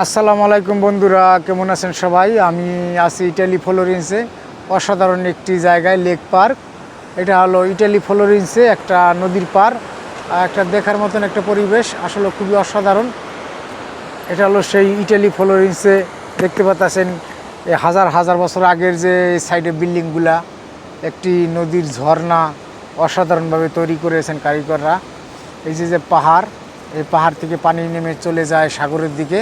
আসসালামু আলাইকুম বন্ধুরা, কেমন আছেন সবাই? আমি আছি ইটালি ফ্লোরেন্সে, অসাধারণ একটি জায়গায় লেক পার্ক। এটা হলো ইটালি ফ্লোরেন্সে একটা নদীর পার, একটা দেখার মতন একটা পরিবেশ, আসলে খুবই অসাধারণ। এটা হলো সেই ইটালি ফ্লোরেন্সে, দেখতে পাচ্ছেন হাজার হাজার বছর আগের যে সাইডে বিল্ডিংগুলা, একটি নদীর ঝর্ণা অসাধারণভাবে তৈরি করেছেন কারিগররা। এই যে যে পাহাড়, এই পাহাড় থেকে পানি নেমে চলে যায় সাগরের দিকে।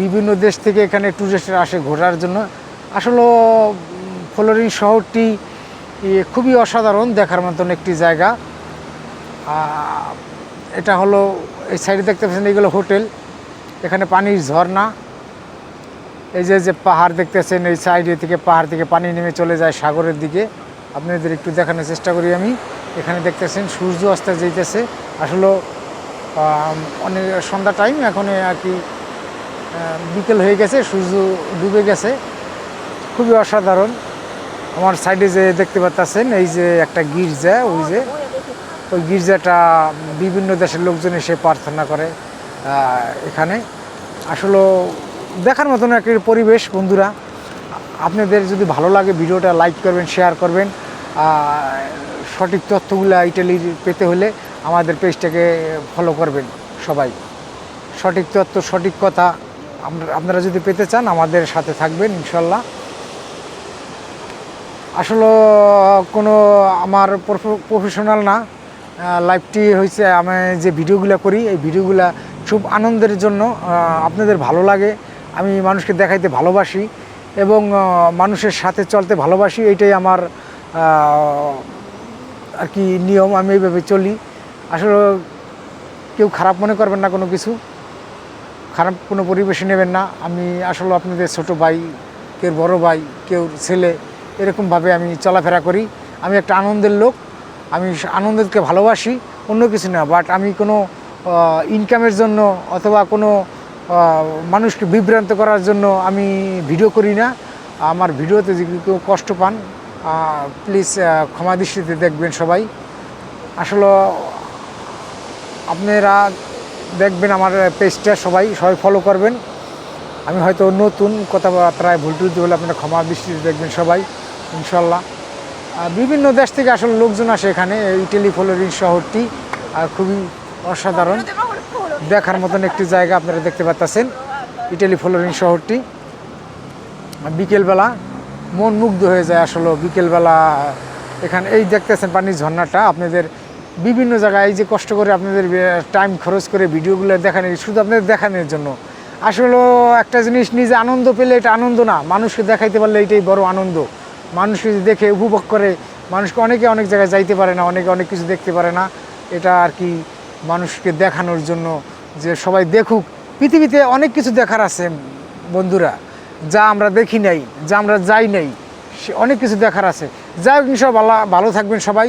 বিভিন্ন দেশ থেকে এখানে ট্যুরিস্টরা আসে ঘোরার জন্য। আসলে ফ্লোরিন শহরটি খুবই অসাধারণ দেখার মতন একটি জায়গা। এটা হলো, এই সাইডে দেখতে পাচ্ছেন এইগুলো হোটেল। এখানে পানির ঝর্ণা। এই যে যে পাহাড় দেখতেছেন, এই সাইডে থেকে পাহাড় থেকে পানি নেমে চলে যায় সাগরের দিকে। আপনাদের একটু দেখানোর চেষ্টা করি আমি। এখানে দেখতেছেন, সূর্য অস্ত যেতেছে আসলে অনেক সন্ধ্যা টাইম এখন আর কি বিকেল হয়ে গেছে, সূর্য ডুবে গেছে। খুবই অসাধারণ। আমার সাইডে যে দেখতে পাচ্ছেন, এই যে একটা গির্জা, ওই যে, ওই গির্জাটা বিভিন্ন দেশের লোকজন এসে প্রার্থনা করে এখানে। আসলে দেখার মতন একটা পরিবেশ, বন্ধুরা। আপনাদের যদি ভালো লাগে ভিডিওটা, লাইক করবেন, শেয়ার করবেন। সঠিক তথ্যগুলো ইটালির পেতে হলে আমাদের পেজটাকে ফলো করবেন সবাই। সঠিক তথ্য, সঠিক কথা আপনারা যদি পেতে চান, আমাদের সাথে থাকবেন, ইনশাল্লাহ। আসলে, কোনো আমার প্রফেশনাল না। লাইফটি হয়েছে আমি যে ভিডিওগুলো করি, এই ভিডিওগুলো খুব আনন্দের জন্য আপনাদের ভালো লাগে। আমি মানুষকে দেখাইতে ভালোবাসি এবং মানুষের সাথে চলতে ভালোবাসি। এটাই আমার আর কি নিয়ম, আমি এইভাবে চলি। আসলে কেউ খারাপ মনে করবেন না কোনো কিছু। খারাপ কোনো পরিবেশে নেবেন না। আমি আসলে আপনাদের ছোট ভাই, কেউ বড় ভাই, কেউ ছেলে, এরকমভাবে আমি চলাফেরা করি। আমি একটা আনন্দের লোক, আমি আনন্দকে ভালোবাসি, অন্য কিছু না। বাট আমি কোনো ইনকামের জন্য অথবা কোনো মানুষকে বিভ্রান্ত করার জন্য আমি ভিডিও করি না। আমার ভিডিওতে যদি কেউ কষ্ট পান প্লিজ ক্ষমা দৃষ্টিতে দেখবেন সবাই। আসলে আপনারা দেখবেন আমার পেজটা সবাই সবাই ফলো করবেন। আমি হয়তো নতুন কথাবার্তায় ভুল টুলতে হলে আপনারা ক্ষমা দৃষ্টিতে দেখবেন সবাই ইনশাল্লাহ বিভিন্ন দেশ থেকে আসলে লোকজন আসে এখানে ইটালি ফ্লোরিন শহরটি, আর খুবই অসাধারণ। দেখার মতন একটি জায়গা আপনারা দেখতে পাচ্ছেন, ইটালি ফ্লোরিন শহরটি। বিকেলবেলা মন মুগ্ধ হয়ে যায় আসলে বিকেলবেলা এখানে। এই দেখতেছেন পানির ঝর্ণাটা, আপনাদের বিভিন্ন জায়গায় এই যে কষ্ট করে আপনাদের টাইম খরচ করে ভিডিওগুলো দেখানো শুধু আপনাদের দেখানোর জন্য। আসলে একটা জিনিস, নিজে আনন্দ পেলে এটা আনন্দ না। মানুষকে দেখাইতে পারলে এটাই বড় আনন্দ। মানুষ যদি দেখে, উপভোগ করে, মানুষকে অনেকে অনেক জায়গায় যাইতে পারে না, অনেকে অনেক কিছু দেখতে পারে না। এটা আর কি মানুষকে দেখানোর জন্য যে সবাই দেখুক। পৃথিবীতে অনেক কিছু দেখার আছে, বন্ধুরা। যা আমরা দেখি নাই, যা আমরা যাই নাই অনেক কিছু দেখার আছে। যাই হোক ভালো ভালো থাকবেন সবাই।